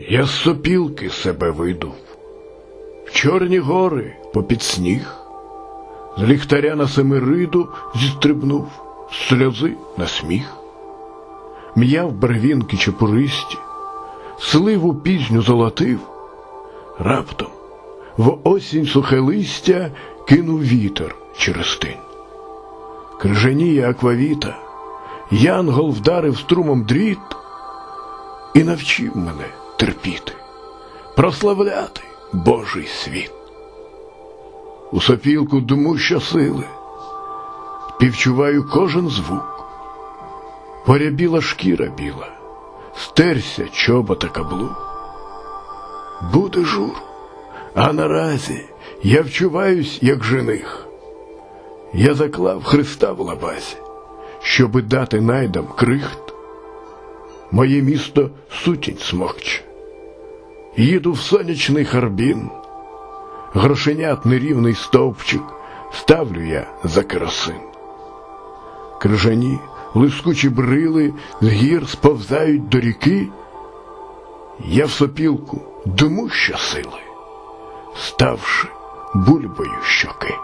Я з сопілки себе видув, в чорні гори попід сніг, з ліхтаря на семириду зістрибнув, сльози на сміх, м'яв барвінки чепуристі, сливу пізню золотив, раптом в осінь сухе листя кинув вітер через тин. Крижаніє аквавіта, янгол вдарив струмом дріт і навчив мене терпіти, прославляти Божий світ. У сопілку дму щосили, півчуваю кожен звук, порябіла шкіра біла, стерся чобота каблук. Буде жур, а наразі я вчуваюсь, як жених. Я заклав Христа в лабазі, щоби дати найдам крихт. Моє місто сутінь смокче. Їду в сонячний харбін, грошенят нерівний стовпчик ставлю я за керосин. Крижані, лискучі брили з гір сповзають до ріки. Я в сопілку дму щосили, ставши бульбою щоки.